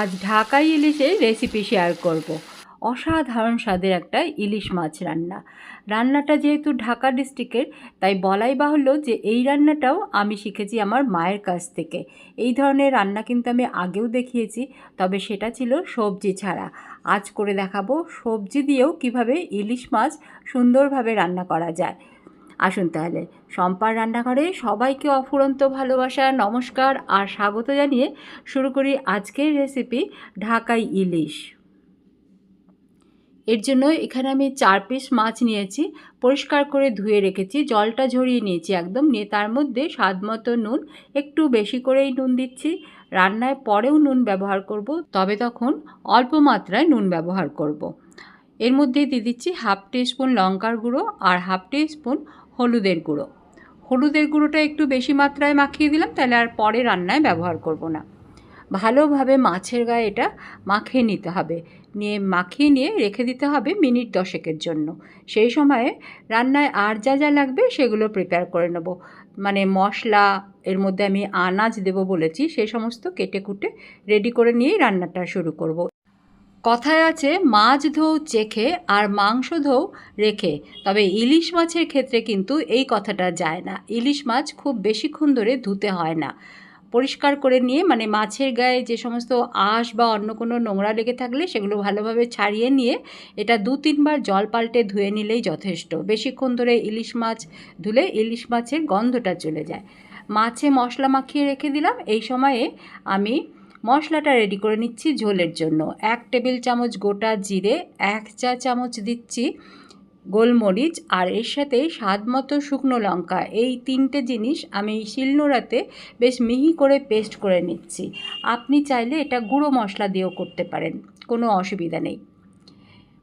আজ ঢাকাই ইলিশের রেসিপি শেয়ার করব। অসাধারণ স্বাদের একটা ইলিশ মাছ রান্না। রান্নাটা যেহেতু ঢাকা ডিস্ট্রিক্টের তাই বলাই বাহুল্য যে এই রান্নাটাও আমি শিখেছি আমার মায়ের কাছ থেকে। এই ধরনের রান্না কিন্তু আমি আগেও দেখিয়েছি, তবে সেটা ছিল সবজি ছাড়া। আজ করে দেখাবো সবজি দিয়েও কীভাবে ইলিশ মাছ সুন্দরভাবে রান্না করা যায়। আসুন তাহলে। সম্পার রান্নাঘরে সবাইকে অফুরন্ত ভালোবাসা, নমস্কার আর স্বাগত জানিয়ে শুরু করি আজকের রেসিপি ঢাকাই ইলিশ। এর জন্য এখানে আমি চার পিস মাছ নিয়েছি, পরিষ্কার করে ধুয়ে রেখেছি, জলটা ঝরিয়ে নিয়েছি একদম নিয়ে তার মধ্যে স্বাদ মতো নুন, একটু বেশি করেই নুন দিচ্ছি। রান্নায় পরেও নুন ব্যবহার করব, তবে তখন অল্প মাত্রায় নুন ব্যবহার করব। এর মধ্যে দিয়ে দিচ্ছি হাফ স্পুন লঙ্কার গুঁড়ো আর হাফ স্পুন হলুদের গুঁড়ো। হলুদের গুঁড়োটা একটু বেশি মাত্রায় মাখিয়ে দিলাম, তাহলে আর পরে রান্নায় ব্যবহার করব না। ভালোভাবে মাছের গায়ে এটা মাখিয়ে নিতে হবে। নিয়ে, মাখিয়ে নিয়ে রেখে দিতে হবে মিনিট দশেকের জন্য। সেই সময়ে রান্নায় আর যা যা লাগবে সেগুলো প্রিপেয়ার করে নেব। মানে মশলা, এর মধ্যে আমি আনাজ দেব বলেছি সেই সমস্ত কেটে কুটে রেডি করে নিয়েই রান্নাটা শুরু করব। কথায় আছে, মাছ ধৌ চেখে আর মাংস ধৌ রেখে। তবে ইলিশ মাছের ক্ষেত্রে কিন্তু এই কথাটা যায় না। ইলিশ মাছ খুব বেশিক্ষণ ধরে ধুতে হয় না। পরিষ্কার করে নিয়ে মানে মাছের গায়ে যে সমস্ত আঁশ বা অন্য কোনো নোংরা লেগে থাকলে সেগুলো ভালোভাবে ছাড়িয়ে নিয়ে, এটা দু তিনবার জল পাল্টে ধুয়ে নিলেই যথেষ্ট। বেশিক্ষণ ধরে ইলিশ মাছ ধুলে ইলিশ মাছের গন্ধটা চলে যায়। মাছে মশলা মাখিয়ে রেখে দিলাম। এই সময়ে আমি মশলাটা রেডি করে নিচ্ছি ঝোলের জন্য। এক টেবিল চামচ গোটা জিরে, এক চা চামচ দিচ্ছি গোলমরিচ আর এর সাথে স্বাদ মতো শুকনো লঙ্কা। এই তিনটে জিনিস আমি শিলনোড়াতে বেশ মিহি করে পেস্ট করে নিচ্ছি। আপনি চাইলে এটা গুঁড়ো মশলা দিয়েও করতে পারেন, কোনো অসুবিধা নেই।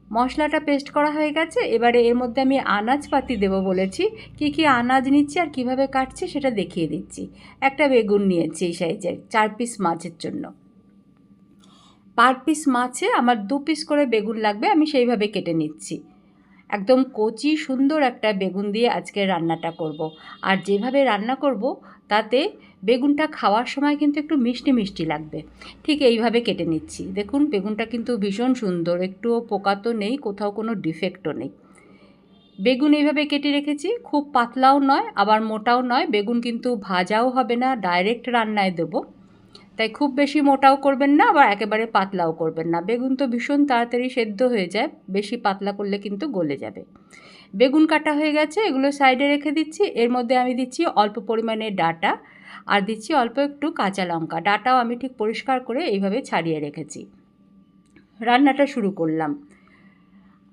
মশলাটা পেস্ট করা হয়ে গেছে, এবারে এর মধ্যে আমি আনাজপাতি দেবো বলেছি। কি কি আনাজ নিচ্ছি আর কীভাবে কাটছি সেটা দেখিয়ে দিচ্ছি। একটা বেগুন নিয়েছি এই সাইজের চার পিস মাছের জন্য। পার পিস মাছে আমার দু পিস করে বেগুন লাগবে, আমি সেইভাবে কেটে নিচ্ছি। একদম কচি, সুন্দর একটা বেগুন দিয়ে আজকে রান্নাটা করব। আর যেভাবে রান্না করব, তাতে বেগুনটা খাওয়ার সময় কিন্তু একটু মিষ্টি মিষ্টি লাগবে। ঠিক এইভাবে কেটে নিচ্ছি। দেখুন, বেগুনটা কিন্তু ভীষণ সুন্দর, একটুও পোকা তো নেই, কোথাও কোনো ডিফেক্টও নেই। বেগুন এইভাবে কেটে রেখেছি, খুব পাতলাও নয়, আবার মোটাও নয়, বেগুন কিন্তু ভাজাও হবে না, ডাইরেক্ট রান্নায় দেবো। তাই খুব বেশি মোটাও করবেন না আবার একেবারে পাতলাও করবেন না। বেগুন তো ভীষণ তাড়াতাড়ি সেদ্ধ হয়ে যায়, বেশি পাতলা করলে কিন্তু গলে যাবে। বেগুন কাটা হয়ে গেছে, এগুলো সাইডে রেখে দিচ্ছি। এর মধ্যে আমি দিচ্ছি অল্প পরিমাণে ডাটা আর দিচ্ছি অল্প একটু কাঁচা লঙ্কা। ডাটাও আমি ঠিক পরিষ্কার করে এইভাবে ছাড়িয়ে রেখেছি। রান্নাটা শুরু করলাম।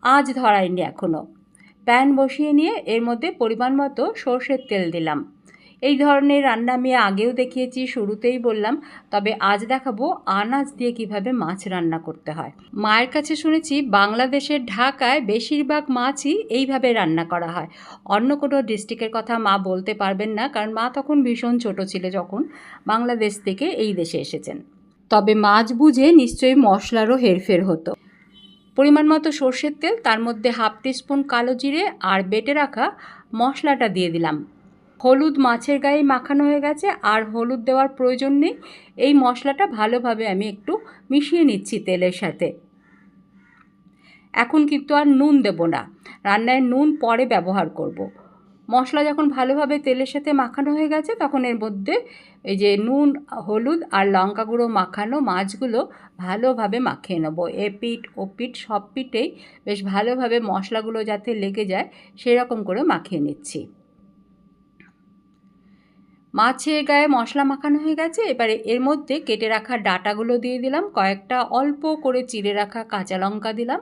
আজ ধরাইনি এখনও প্যান বসিয়ে নিয়ে এর মধ্যে পরিমাণ মতো সর্ষের তেল দিলাম। এই ধরনের রান্না আমি আগেও দেখিয়েছি, শুরুতেই বললাম। তবে আজ দেখাবো আনাজ দিয়ে কীভাবে মাছ রান্না করতে হয়। মায়ের কাছে শুনেছি, বাংলাদেশের ঢাকায় বেশিরভাগ মাছই এইভাবে রান্না করা হয়। অন্য কোনো ডিস্ট্রিক্টের কথা মা বলতে পারবেন না, কারণ মা তখন ভীষণ ছোট ছিল যখন বাংলাদেশ থেকে এই দেশে এসেছেন। তবে মাছ বুঝে নিশ্চয়ই মশলারও হেরফের হতো। পরিমাণ মতো সর্ষের তেল, তার মধ্যে হাফ টিস্পুন কালো জিরে আর বেটে রাখা মশলাটা দিয়ে দিলাম। হলুদ মাছের গায়ে মাখানো হয়ে গেছে আর হলুদ দেওয়ার প্রয়োজন নেই। এই মশলাটা ভালোভাবে আমি একটু মিশিয়ে নিচ্ছি তেলের সাথে। এখন কিন্তু আর নুন দেব না। রান্নায় নুন পরে ব্যবহার করব। মশলা যখন ভালোভাবে তেলের সাথে মাখানো হয়ে গেছে, তখন এর মধ্যে এই যে নুন, হলুদ আর লঙ্কা গুঁড়ো মাখানো মাছগুলো ভালোভাবে মাখিয়ে নেব। এ পিঠ, ও পিঠ সব পিঠেই বেশ ভালোভাবে মশলাগুলো যাতে লেগে যায়, সেরকম করে মাখিয়ে নিচ্ছি। মাছের গায়ে মশলা মাখানো হয়ে গেছে, এবারে এর মধ্যে কেটে রাখা ডাটাগুলো দিয়ে দিলাম, কয়েকটা অল্প করে চিড়ে রাখা কাঁচা লঙ্কা দিলাম।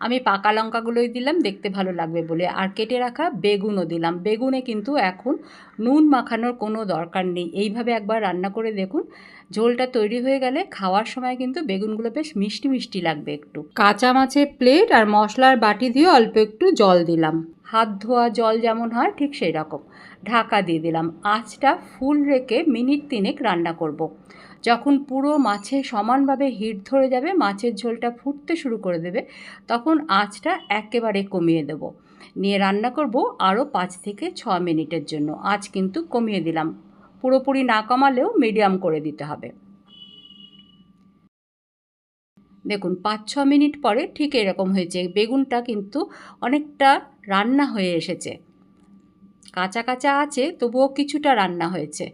আমি পাকা লঙ্কাগুলোই দিলাম, দেখতে ভালো লাগবে বলে। আর কেটে রাখা বেগুনও দিলাম। বেগুনে কিন্তু এখন নুন মাখানোর কোনো দরকার নেই। এইভাবে একবার রান্না করে দেখুন। ঝোলটা তৈরি হয়ে গেলে খাওয়ার সময় কিন্তু বেগুনগুলো বেশ মিষ্টি মিষ্টি লাগবে একটু। কাঁচা মাছের প্লেট আর মশলার বাটি দিয়ে অল্প একটু জল দিলাম। হাত ধোয়া জল যেমন হয়, ঠিক সেই রকম ঢাকা দিয়ে দিলাম। আঁচটা ফুল রেখে মিনিট তিনেক রান্না করব। যখন পুরো মাছে সমানভাবে হিট ধরে যাবে, মাছের ঝোলটা ফুটতে শুরু করে দেবে, তখন আঁচটা একেবারে কমিয়ে দেব। নিয়ে রান্না করব আরও পাঁচ থেকে ছ মিনিটের জন্য। আঁচ কিন্তু কমিয়ে দিলাম। পুরোপুরি না কমালেও মিডিয়াম করে দিতে হবে। দেখুন, পাঁচ ছ মিনিট পরে ঠিক এরকম হয়েছে। বেগুনটা কিন্তু অনেকটা রান্না হয়ে এসেছে। কাঁচা কাঁচা আছে, তবুও কিছুটা রান্না হয়েছে।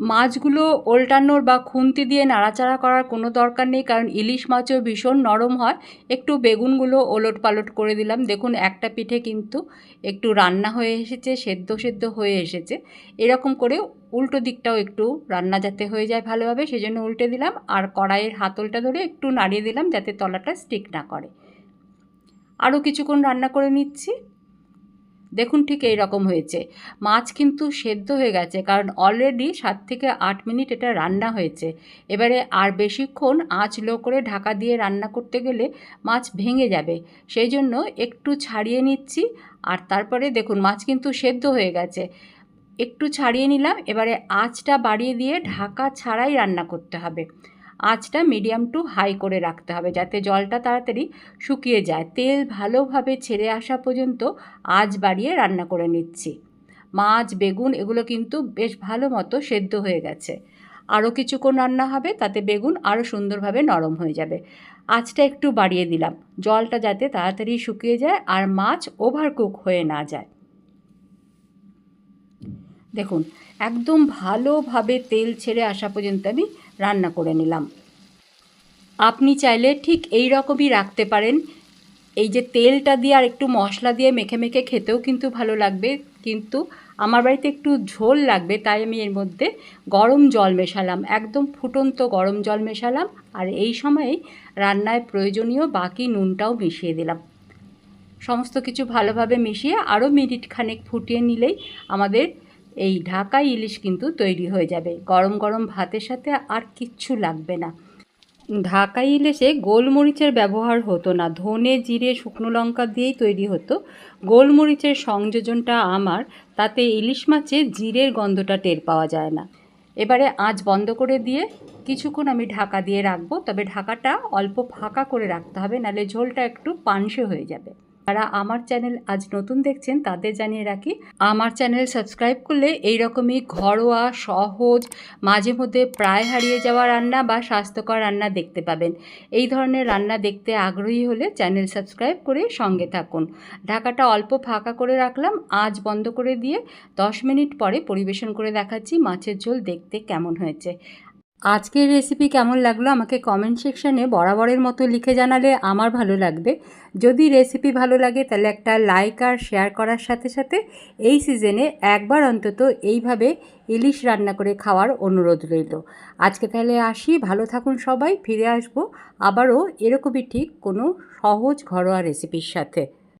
মাছগুলো ওল্টানোর বা খুন্তি দিয়ে নাড়াচাড়া করার কোনো দরকার নেই, কারণ ইলিশ মাছও ভীষণ নরম হয়। একটু বেগুনগুলো ওলট পালট করে দিলাম। দেখুন, একটা পিঠে কিন্তু একটু রান্না হয়ে এসেছে, সেদ্ধ সেদ্ধ হয়ে এসেছে। এরকম করে উল্টো দিকটাও একটু রান্না যাতে হয়ে যায় ভালোভাবে, সেজন্য উল্টে দিলাম। আর কড়াইয়ের হাতলটা ধরে একটু নাড়িয়ে দিলাম যাতে তলাটা স্টিক না করে। আরও কিছুক্ষণ রান্না করে নিচ্ছি। দেখুন ঠিক এই রকম হয়েছে। মাছ কিন্তু সেদ্ধ হয়ে গেছে, কারণ অলরেডি সাত থেকে আট মিনিট এটা রান্না হয়েছে। এবারে আর বেশিক্ষণ আঁচ লো করে ঢাকা দিয়ে রান্না করতে গেলে মাছ ভেঙে যাবে। সেই জন্য একটু ছাড়িয়ে নিচ্ছি, আর তারপরে দেখুন মাছ কিন্তু সেদ্ধ হয়ে গেছে। একটু ছাড়িয়ে নিলাম, এবারে আঁচটা বাড়িয়ে দিয়ে ঢাকা ছাড়াই রান্না করতে হবে। আঁচটা মিডিয়াম টু হাই করে রাখতে হবে যাতে জলটা তাড়াতাড়ি শুকিয়ে যায়। তেল ভালোভাবে ছেড়ে আসা পর্যন্ত আঁচ বাড়িয়ে রান্না করে নিচ্ছি। মাছ, বেগুন এগুলো কিন্তু বেশ ভালো মতো সেদ্ধ হয়ে গেছে। আরও কিছুক্ষণ রান্না হবে তাতে বেগুন আরও সুন্দরভাবে নরম হয়ে যাবে। আঁচটা একটু বাড়িয়ে দিলাম। জলটা যাতে তাড়াতাড়ি শুকিয়ে যায় আর মাছ ওভারকুক হয়ে না যায়। দেখুন, একদম ভালোভাবে তেল ছেড়ে আসা পর্যন্ত আমি রান্না করে নিলাম। আপনি চাইলে ঠিক এই রকমই রাখতে পারেন। এই যে তেলটা দিয়ে আর একটু মশলা দিয়ে মেখে মেখে খেতেও কিন্তু ভালো লাগবে। কিন্তু আমার বাড়িতে একটু ঝোল লাগবে, তাই আমি এর মধ্যে গরম জল মেশালাম, একদম ফুটন্ত গরম জল মেশালাম। আর এই সময়েই রান্নায় প্রয়োজনীয় বাকি নুনটাও মিশিয়ে দিলাম। সমস্ত কিছু ভালোভাবে মিশিয়ে আরও মিনিট খানেক ফুটিয়ে নিলেই আমাদের এই ঢাকা ইলিশ কিন্তু তৈরি হয়ে যাবে। গরম গরম ভাতের সাথে আর কিচ্ছু লাগবে না। ঢাকা ইলিশে গোলমরিচের ব্যবহার হতো না। ধনে, জিরে, শুকনো লঙ্কা দিয়েই তৈরি হতো। গোলমরিচের সংযোজনটা আমার, তাতে ইলিশ মাছে জিরের গন্ধটা টের পাওয়া যায় না। এবারে আঁচ বন্ধ করে দিয়ে কিছুক্ষণ আমি ঢাকা দিয়ে রাখব। তবে ঢাকাটা অল্প ফাঁকা করে রাখতে হবে নাহলে ঝোলটা একটু পানসে হয়ে যাবে। যারা আমার চ্যানেল আজ নতুন দেখছেন, তাদের জানিয়ে রাখি, আমার চ্যানেল সাবস্ক্রাইব করলে এই রকমই ঘরোয়া, সহজ, মাঝে মধ্যে প্রায় হারিয়ে যাওয়া রান্না বা স্বাস্থ্যকর রান্না দেখতে পাবেন। এই ধরনের রান্না দেখতে আগ্রহী হলে চ্যানেল সাবস্ক্রাইব করে সঙ্গে থাকুন। ঢাকাটা অল্প ফাঁকা করে রাখলাম, আজ বন্ধ করে দিয়ে দশ মিনিট পরে পরিবেশন করে দেখাচ্ছি মাছের ঝোল দেখতে কেমন হয়েছে। আজকের রেসিপি কেমন লাগল আমাকে কমেন্ট সেকশানে বরাবরের মতো লিখে জানালে আমার ভালো লাগবে। যদি রেসিপি ভালো লাগে তাহলে একটা লাইক আর শেয়ার করার সাথে সাথে এই সিজনে একবার অন্তত এইভাবে ইলিশ রান্না করে খাওয়ার অনুরোধ রইল। আজকে তাহলে আসি, ভালো থাকুন সবাই, ফিরে আসব আবারও এরকমই ঠিক কোনো সহজ ঘরোয়া রেসিপির সাথে।